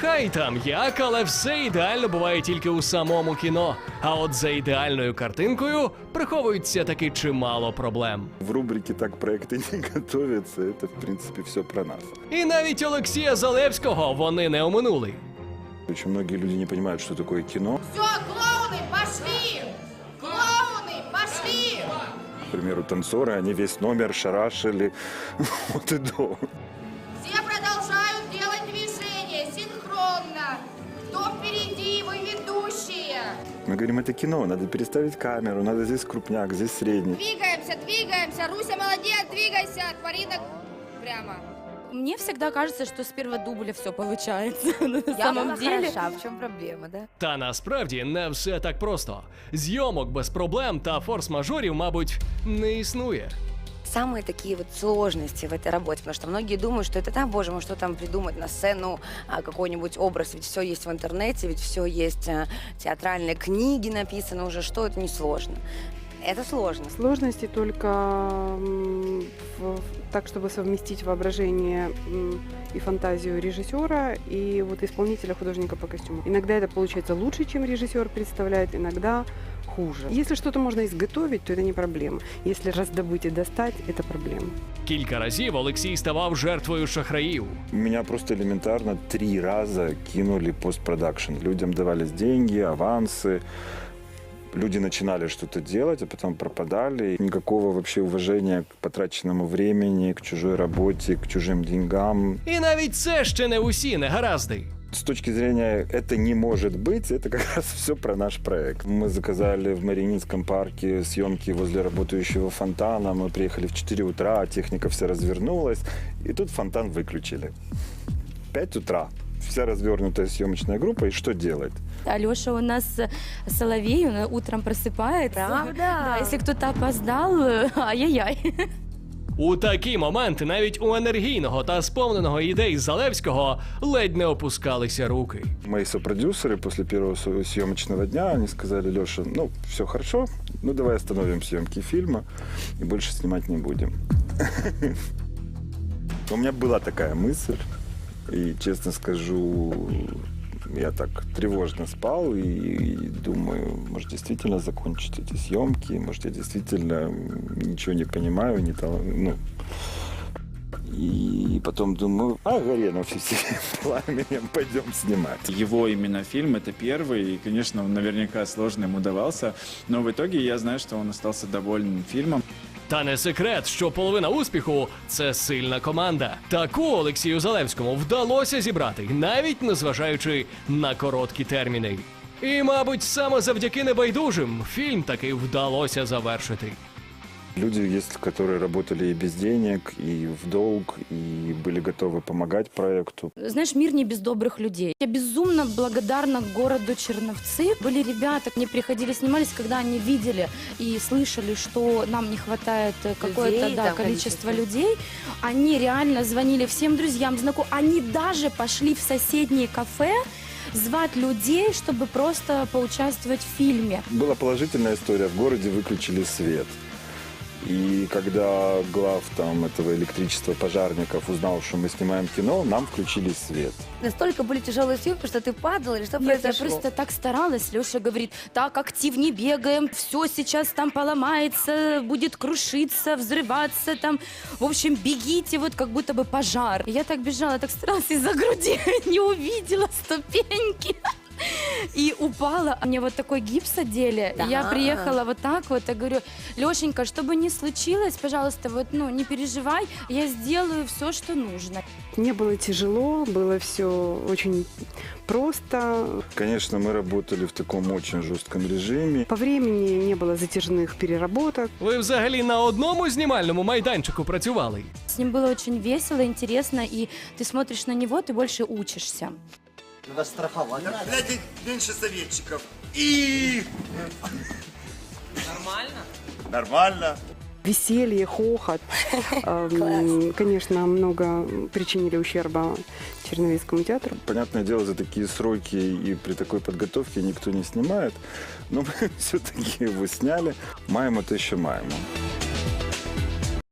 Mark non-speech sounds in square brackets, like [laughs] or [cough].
Хай там як, але все ідеально буває тільки у самому кіно. А от за ідеальною картинкою приховується таки чимало проблем. В рубрике «Так проекты не готовятся» это, в принципе, все про нас. І навіть Олексія Залевського вони не оминули. Очень многие люди не понимают, что такое кино. Все, клоуны, пошли! Клоуны, пошли! К примеру, танцоры, они весь номер шарашили [laughs] от и до. Все продолжают делать движения синхронно. Кто впереди, вы ведущие. Мы говорим, это кино, надо переставить камеру, надо здесь крупняк, здесь средний. Двигаемся, двигаемся. Руся, молодец, двигайся. Марина, прямо. Мне всегда кажется, что с первого дубля все получается. [laughs] На Я самом была деле. хороша, в чем проблема, да? Та насправді не все так просто. Зйомок без проблем та форс-мажорів, мабуть, не існує. Самые такие вот сложности в этой работе, потому что многие думают, что это, да, боже мой, что там придумать на сцену а, какой-нибудь образ, ведь все есть в интернете, ведь все есть а, театральные книги написаны уже, что это несложно. Это сложно. Сложности только м, в- так, чтобы совместить воображение м, и фантазию режиссера и вот исполнителя художника по костюму. Иногда это получается лучше, чем режиссер представляет, иногда хуже. Если что-то можно изготовить, то это не проблема. Если раздобыть и достать, это проблема. Кілька разів Олексій ставав жертвою шахраїв. Меня просто элементарно три раза кинули постпродакшн. Людям давались деньги, авансы. Люди начинали что-то делать, а потом пропадали. Никакого вообще уважения к потраченному времени, к чужой работе, к чужим деньгам. І навіть це ще не усі негаразди. С точки зрения «это не может быть», это как раз все про наш проект. Мы заказали в Мариинском парке съемки возле работающего фонтана. Мы приехали в 4 утра, техника вся развернулась, и тут фонтан выключили. 5 утра. Вся развернутая съемочная группа, и что делать? Алеша у нас э, соловей, он утром просыпается. Правда? Да, если кто-то опоздал, э, ай-яй-яй. У такі моменти навіть у енергійного та сповненого ідей Залевського ледь не опускалися руки. Мои сопродюсеры после первого своего съемочного дня, они сказали, Леша, ну, все хорошо, ну, давай остановим съемки фильма и больше снимать не будем. [laughs] У меня была такая мысль, и, честно скажу, я так тревожно спал и, и думаю, может, действительно закончить эти съемки, может, я действительно ничего не понимаю, не тал- ну, и потом думаю, а, горе на все [laughs] пламенем, пойдем снимать. Его именно фильм это первый, и, конечно, он наверняка сложно ему давался, но в итоге я знаю, что он остался доволен фильмом. Та не секрет, що половина успіху це сильна команда. Таку Олексію Залевському вдалося зібрати, навіть незважаючи на короткі терміни. І, мабуть, саме завдяки небайдужим фільм таки вдалося завершити. Люди есть, которые работали и без денег, и в долг, и были готовы помогать проекту. Знаешь, мир не без добрых людей. Я безумно благодарна городу Черновцы. Были ребята, они приходили, снимались, когда они видели и слышали, что нам не хватает э, какое-то Людей, да, количество количество. людей. Они реально звонили всем друзьям, знакомым. Они даже пошли в соседние кафе звать людей, чтобы просто поучаствовать в фильме. Была положительная история. В городе выключили свет. И когда глав там этого электричества пожарников узнал, что мы снимаем кино, нам включили свет. Настолько были тяжелые съемки, что ты падал или что Нет, я произошло? просто так старалась. Леша говорит, так, активнее бегаем, все сейчас там поломается, будет крушиться, взрываться там. В общем, бегите, вот как будто бы пожар. И Я так бежала, так старалась из-за груди, [laughs] не увидела ступеньки. [laughs] И упала. Мне вот такой гипс одели. Да. Я приехала вот так вот. Я говорю, Лешенька, чтобы не случилось, пожалуйста, вот, ну, не переживай, я сделаю все, что нужно. Не было тяжело, было все очень просто. Конечно, мы работали в таком очень жестком режиме. По времени не было затяжных переработок. Ви взагалі на одному знімальному майданчику працювали. С ним было очень весело, интересно, и ты смотришь на него, ты больше учишься. Надо страховать. Глядя меньше советчиков. И... Нормально? Нормально. Веселье, хохот. [laughs] Эм, Конечно, много причинили ущерба Черновицкому театру. Понятное дело, за такие сроки и при такой подготовке никто не снимает. Но [laughs] мы все-таки его сняли. Маем это еще маем.